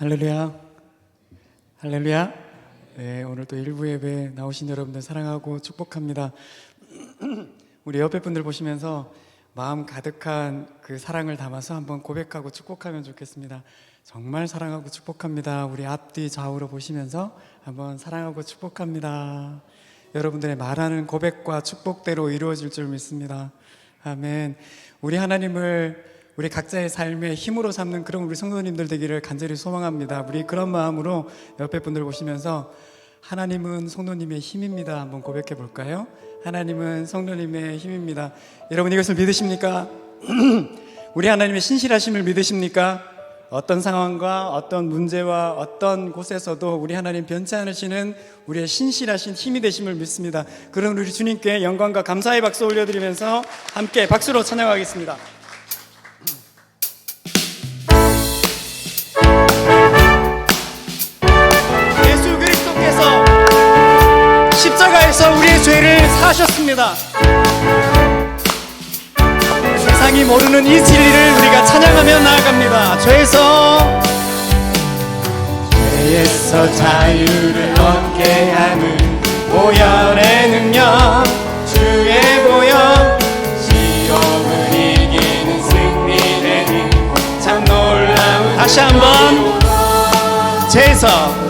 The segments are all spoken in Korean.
할렐루야. 할렐루야. 네, 오늘 또 일부 예배 나오신 여러분들 사랑하고 축복합니다. 우리 옆에 분들 보시면서 마음 가득한 그 사랑을 담아서 한번 고백하고 축복하면 좋겠습니다. 정말 사랑하고 축복합니다. 우리 앞뒤 좌우로 보시면서 한번 사랑하고 축복합니다. 여러분들의 말하는 고백과 축복대로 이루어질 줄 믿습니다. 아멘. 우리 하나님을 우리 각자의 삶의 힘으로 삼는 그런 우리 성도님들 되기를 간절히 소망합니다. 우리 그런 마음으로 옆에 분들 보시면서 하나님은 성도님의 힘입니다. 한번 고백해 볼까요? 하나님은 성도님의 힘입니다. 여러분 이것을 믿으십니까? 우리 하나님의 신실하심을 믿으십니까? 어떤 상황과 어떤 문제와 어떤 곳에서도 우리 하나님 변치 않으시는 우리의 신실하신 힘이 되심을 믿습니다. 그런 우리 주님께 영광과 감사의 박수 올려드리면서 함께 박수로 찬양하겠습니다. 사하셨습니다. 세상이 모르는 이 진리를 우리가 찬양하며 나아갑니다. 죄에서 죄에서 자유를 얻게 하는 보혈의 능력 주의 보혈 시험을 이기는 승리되는 참 놀라운 다시 한번 죄에서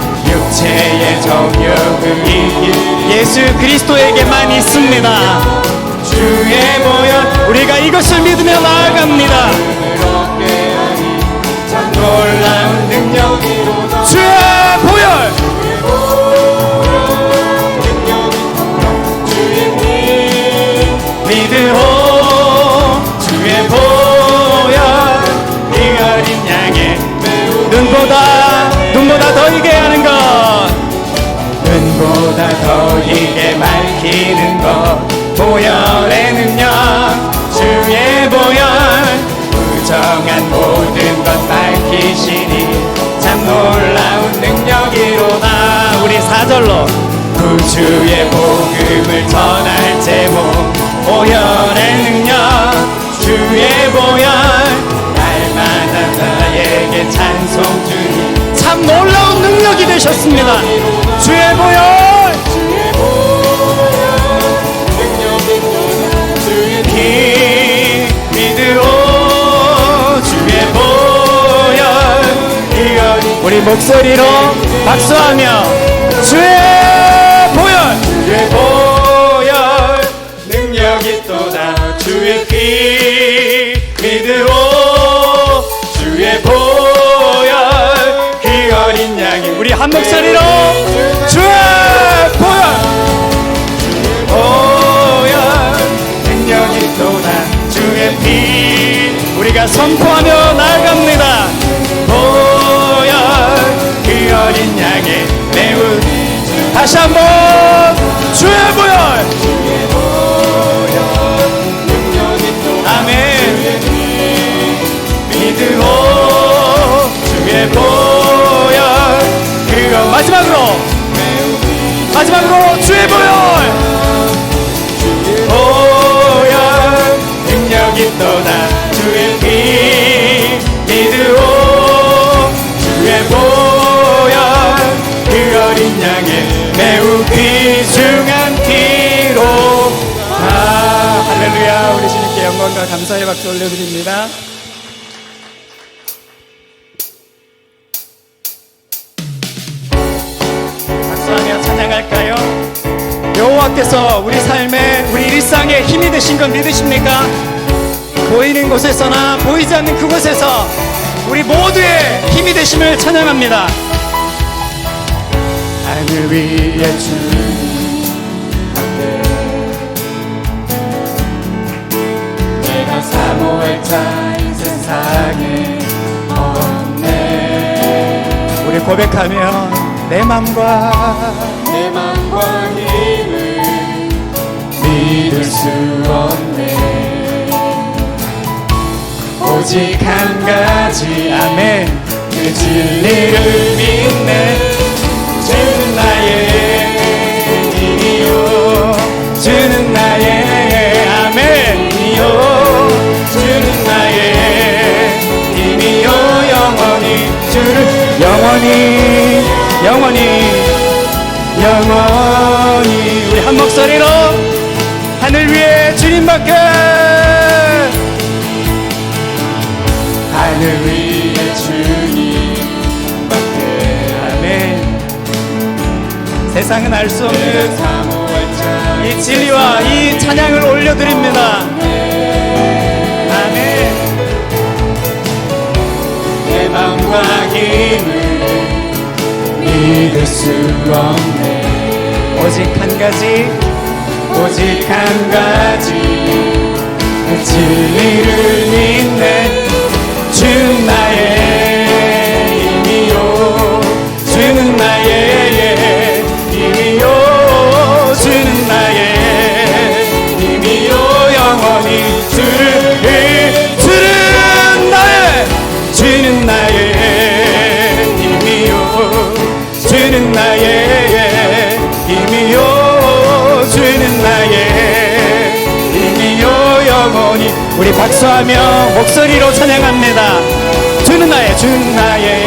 육체의 정욕을 이길 예수 그리스도에게만 있습니다. 주의 보혈 우리가 이것을 믿으며 나아갑니다 정한 모든 것 밝히시니 참 놀라운 능력이로다. 우리 사절로. 구주의 복음을 전할 제목 보혈의 능력. 주의 보혈. 날마다 나에게 찬송 주니 참 놀라운 능력이 되셨습니다. 주의 보혈 우리 목소리로 박수하며 주의 보혈! 주의 보혈 능력이 또다. 주의 피 믿으오. 주의 보혈 그 어린 양이 우리 한 목소리로 다시 한번 주의 보혈. 아멘. 믿으오. 주의 보혈. 그거 마지막으로 마지막으로 영광과 감사의 박수 올려드립니다 박수하며 찬양할까요? 여호와께서 우리 삶에 우리 일상에 힘이 되신 건 믿으십니까? 보이는 곳에서나 보이지 않는 그곳에서 우리 모두의 힘이 되심을 찬양합니다. 하늘 위에 주 세상에 없네. 우리 고백하며 내 맘과 내 맘과 힘을 믿을 수 없네. 오직 한 가지 아멘. 그 진리를 믿네. 주는 나의 힘이요. 주는 나의 영원히 영원히 영원히 우리 한 목소리로 하늘 위에 주님밖에. 하늘 위에 주님밖에. 아멘. 세상은 알 수 없는 자이 진리와 이 찬양을 올려드립니다. 아멘. 내 맘과 힘을 믿을 수 없네. 오직 한 가지 오직 한 가지. 그 진리를 믿네. 주는 나의 목소리로 찬양합니다. 주는 나의 주는 나의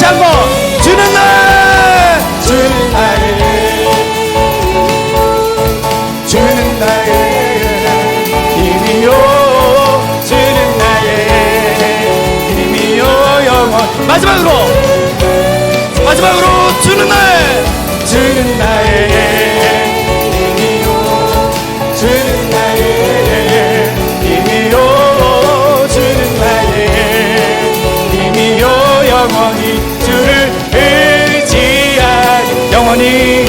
의- 다 영원히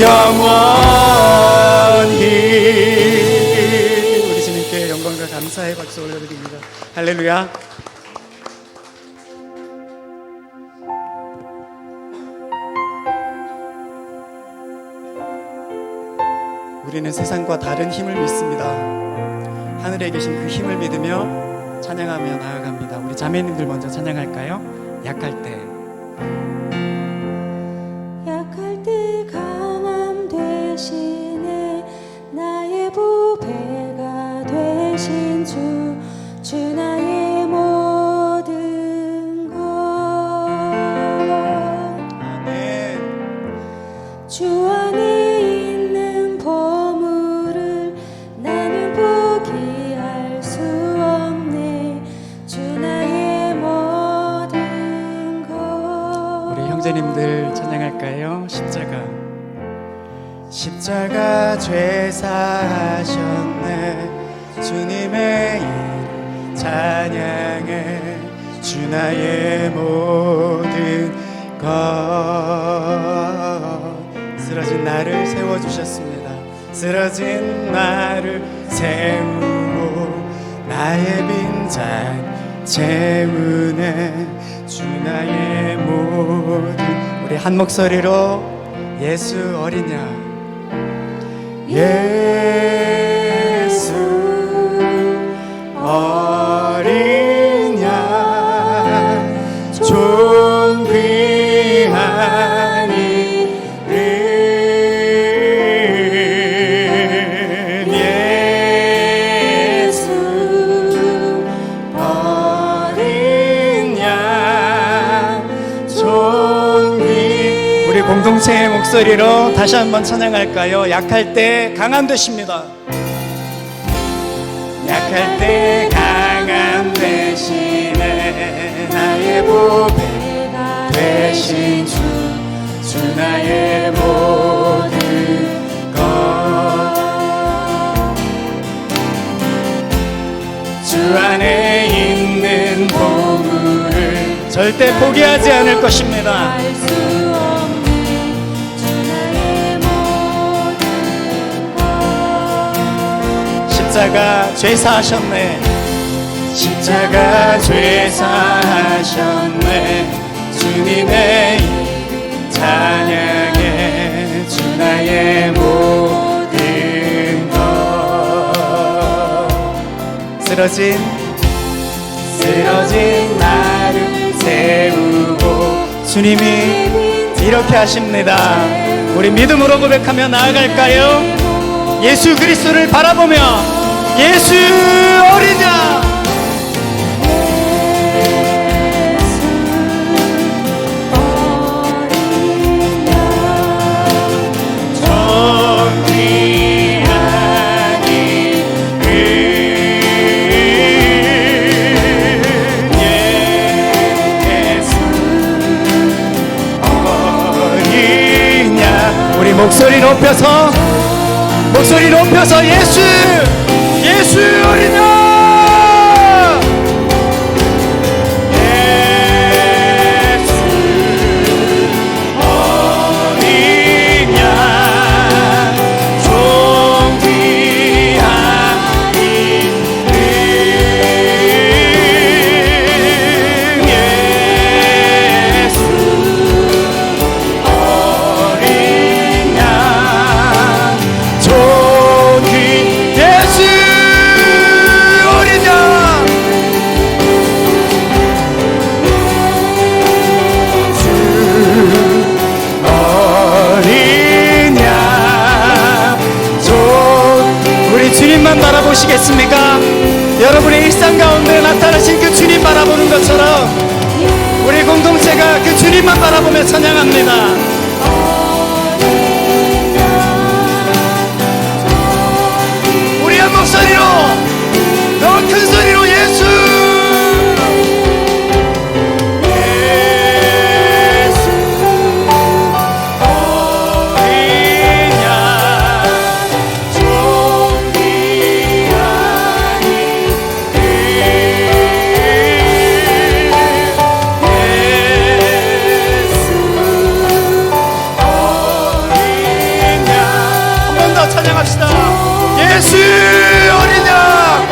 영원히. 우리 주님께 영광과 감사의 박수 올려드립니다. 할렐루야. 우리는 세상과 다른 힘을 믿습니다. 하늘에 계신 그 힘을 믿으며 찬양하며 나아갑니다. 우리 자매님들 먼저 찬양할까요? 약할 때 형제님들 찬양할까요? 십자가. 십자가 죄사하셨네. 주님의 이름 찬양해. 주 나의 모든 것. 쓰러진 나를 세워주셨습니다. 쓰러진 나를 세우고 나의 빈잔 채우네. 주 나의 모든 우리 한 목소리로 예수 어린 양. 예수 어린 요새의 목소리로 다시 한번 찬양할까요? 약할 때 강한 되십니다. 약할 때 강한 되시네 나의 보배 되신 주, 주 나의 모든 것. 주 안에 있는 보물을 절대 포기하지 않을 것입니다. 십자가 죄사하셨네. 십자가 죄사하셨네. 주님의 찬양해 주 나의 모든 것 쓰러진 쓰러진 나를 세우고 주님이 이렇게 하십니다. 우리 믿음으로 고백하며 나아갈까요? 예수 그리스도를 바라보며 예수 어린 양 목소리 높여서 목소리 높여서 예 찬양합니다. 찬양합시다. 예수 어린 양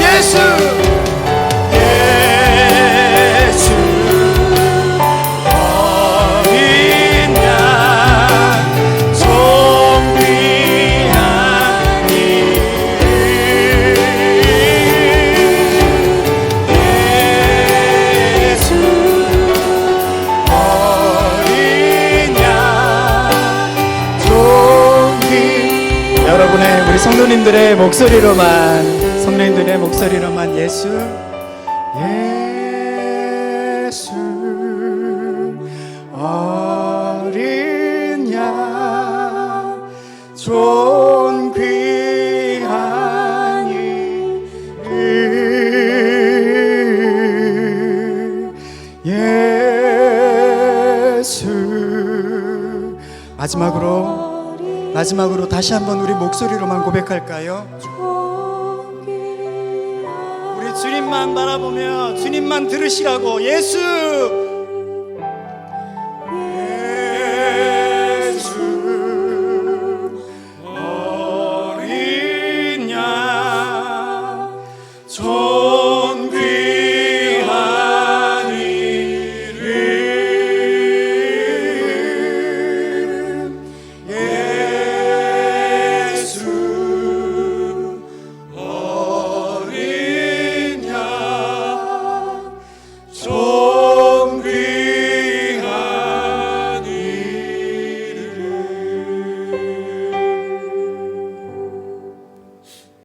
예수 성도님들의 목소리로만 성도님들의 목소리로만 예수 예수. 어린 양 존귀하니 예수. 마지막으로 마지막으로 다시 한번 우리 목소리로만 고백할까요? 우리 주님만 바라보며 주님만 들으시라고. 예수